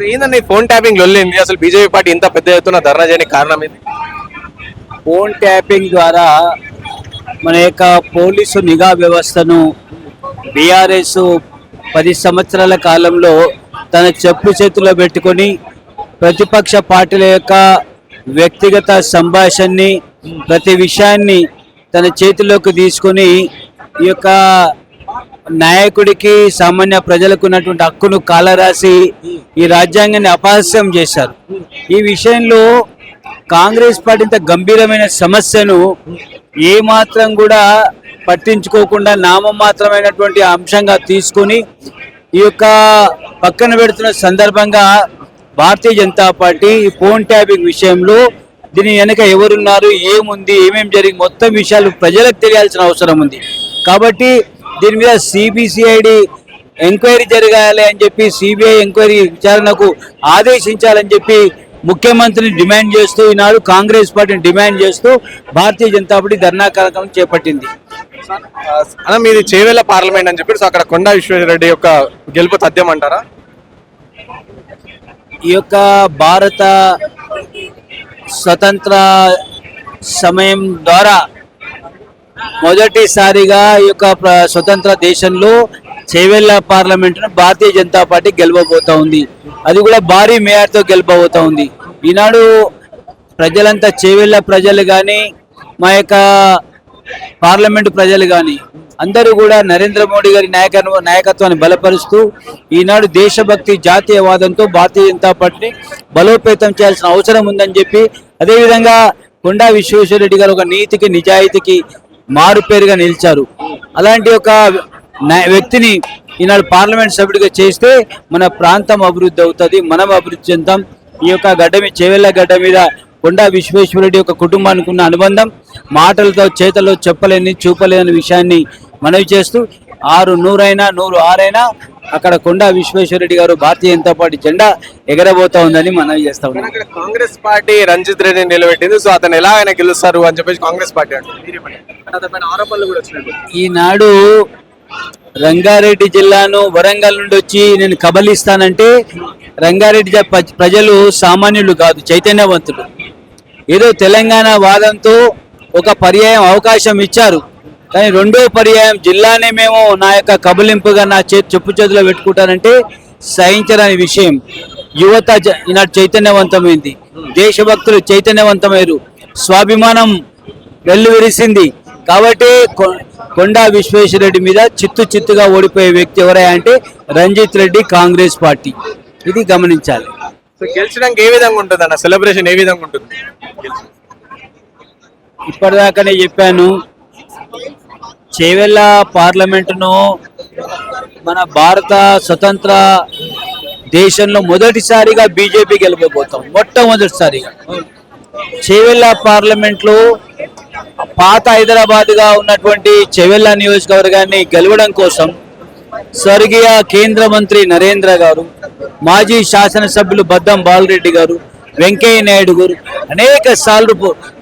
So ఏందండి phone tapping లొల్లింది అసలు BJP party ఇంత పెద్ద ఎత్తున ధర్నా చేయడానికి కారణం ఏంది? ఫోన్ ట్యాపింగ్ ద్వారా మన యొక్క పోలీసు నిఘా వ్యవస్థను బీఆర్ఎస్ పది సంవత్సరాల కాలంలో తన చెప్పు చేతిలో పెట్టుకొని ప్రతిపక్ష పార్టీల యొక్క వ్యక్తిగత సంభాషణని ప్రతి విషయాన్ని తన చేతిలోకి తీసుకొని ఈ యొక్క నాయకుడికి సామాన్య ప్రజలకు ఉన్నటువంటి హక్కును కాలరాసి ఈ రాజ్యాంగాన్ని అపహాస్యం చేశారు. ఈ విషయంలో కాంగ్రెస్ పార్టీ ఇంత గంభీరమైన సమస్యను ఏమాత్రం కూడా పట్టించుకోకుండా నామమాత్రమైనటువంటి అంశంగా తీసుకొని ఈ యొక్క పక్కన పెడుతున్న సందర్భంగా భారతీయ జనతా పార్టీ ఈ ఫోన్ ట్యాపింగ్ విషయంలో దీని వెనక ఎవరున్నారు ఏముంది ఏమేమి జరిగింది మొత్తం విషయాలు ప్రజలకు తెలియాల్సిన అవసరం ఉంది. కాబట్టి దీని మీద సిబిసిఐడి ఎంక్వైరీ జరగాలి అని చెప్పి సిబిఐ ఎంక్వైరీ విచారణకు ఆదేశించాలని చెప్పి ముఖ్యమంత్రిని డిమాండ్ చేస్తూ ఈనాడు కాంగ్రెస్ పార్టీని డిమాండ్ చేస్తూ భారతీయ జనతా పార్టీ ధర్నా కార్యక్రమం చేపట్టింది. అన్న మీది చేవేళ్ళ పార్లమెంట్ అని చెప్పి సో అక్కడ కొండా విశ్వేశ్వరరెడ్డి యొక్క గెలుపు తథ్యం అంటారా? ఈ యొక్క భారత స్వతంత్ర సమయం ద్వారా మొదటిసారిగా ఈ యొక్క స్వతంత్ర దేశంలో చేవెళ్ళ పార్లమెంటును భారతీయ జనతా పార్టీ గెలవబోతా ఉంది. అది కూడా భారీ మేయర్తో గెలవబోతా ఉంది. ఈనాడు ప్రజలంతా చేవెళ్ళ ప్రజలు కానీ మా యొక్క పార్లమెంటు ప్రజలు కానీ అందరూ కూడా నరేంద్ర మోడీ గారి నాయక నాయకత్వాన్ని బలపరుస్తూ ఈనాడు దేశభక్తి జాతీయవాదంతో భారతీయ జనతా పార్టీని బలోపేతం చేయాల్సిన అవసరం ఉందని చెప్పి అదేవిధంగా కొండా విశ్వేశ్వరరెడ్డి గారు ఒక నీతికి నిజాయితీకి మారుపేరుగా నిలిచారు. అలాంటి ఒక వ్యక్తిని ఈనాడు పార్లమెంట్ సభ్యుడిగా చేస్తే మన ప్రాంతం అభివృద్ధి అవుతుంది మనం అభివృద్ధి చెందుతాం. ఈ యొక్క గడ్డ మీద చేవెళ్ళ గడ్డ మీద కొండా విశ్వేశ్వరుడి యొక్క కుటుంబానికి ఉన్న అనుబంధం మాటలతో చేతల్లో చెప్పలేని చూపలేని విషయాన్ని మనవి చేస్తూ ఆరు నూరైనా నూరు ఆరైనా అక్కడ కొండా విశ్వేశ్వరరెడ్డి గారు భారతీయ జనతా పార్టీ జెండా ఎగరబోతా ఉందని మనవి చేస్తా ఉన్నాం. అక్కడ కాంగ్రెస్ పార్టీ రంజిత్ రెడ్డిని నిలబెట్టింది. సో అతను ఎలా ఆయన గెలుస్తారు అని చెప్పేసి కాంగ్రెస్ పార్టీ ఆరోపణలు కూడా ఈనాడు రంగారెడ్డి జిల్లాను వరంగల్ నుండి వచ్చి నేను కబలిస్తానంటే రంగారెడ్డి ప్రజలు సామాన్యులు కాదు చైతన్యవంతులు. ఏదో తెలంగాణ వాదంతో ఒక పర్యాయం అవకాశం ఇచ్చారు. కానీ రెండో పర్యాయం జిల్లానే మేము నా యొక్క కబలింపుగా నా చేతి చెప్పు చేతిలో పెట్టుకుంటానంటే సహించరాని విషయం. యువత ఈనాడు చైతన్యవంతమైంది. దేశభక్తులు చైతన్యవంతమయ్యారు. స్వాభిమానం వెల్లువిరిసింది. కాబట్టి కొండా విశ్వేశ్వరరెడ్డి మీద చిత్తు చిత్తుగా ఓడిపోయే వ్యక్తి ఎవరయ్యా అంటే రంజిత్ రెడ్డి కాంగ్రెస్ పార్టీ. ఇది గమనించాలి. గెలిచడానికి ఏ విధంగా ఉంటుంది అన్న సెలబ్రేషన్ ఏ విధంగా ఉంటుంది? ఇప్పటిదాకానే చెప్పాను చేవెళ్ళ పార్లమెంటును మన భారత స్వతంత్ర దేశంలో మొదటిసారిగా బీజేపీ గెలవబోతాం. మొట్టమొదటిసారిగా. చేవెళ్ళ పార్లమెంట్లో పాత హైదరాబాద్గా ఉన్నటువంటి చెవెళ్ళ నియోజకవర్గాన్ని గెలవడం కోసం స్వర్గీయ కేంద్ర మంత్రి నరేంద్ర గారు మాజీ శాసనసభ్యులు బద్దం బాలరెడ్డి గారు వెంకయ్య నాయుడు గారు అనేక సార్లు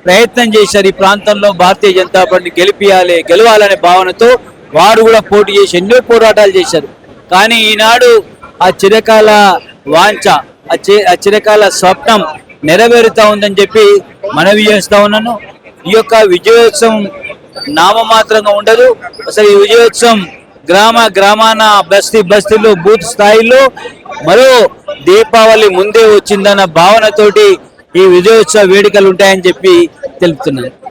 ప్రయత్నం చేశారు ఈ ప్రాంతంలో భారతీయ జనతా పార్టీ గెలిపియాలి గెలవాలనే భావనతో వారు కూడా పోటీ చేసి ఎన్నో పోరాటాలు చేశారు. కానీ ఈనాడు ఆ చిరకాల వాంఛ ఆ చి- ఆ చిరకాల స్వప్నం నెరవేరుతా ఉందని చెప్పి మనవి చేస్తా ఉన్నాను. ఈ యొక్క విజయోత్సవం నామమాత్రంగా ఉండదు. అసలు ఈ విజయోత్సవం గ్రామ గ్రామాన బస్తీ బస్తీలో బూత్ స్థాయిలో మరో దీపావళి ముందే వచ్చిందన్న భావనతోటి ఈ విజయోత్సవ వేడుకలు ఉంటాయని చెప్పి తెలుపుతున్నాను.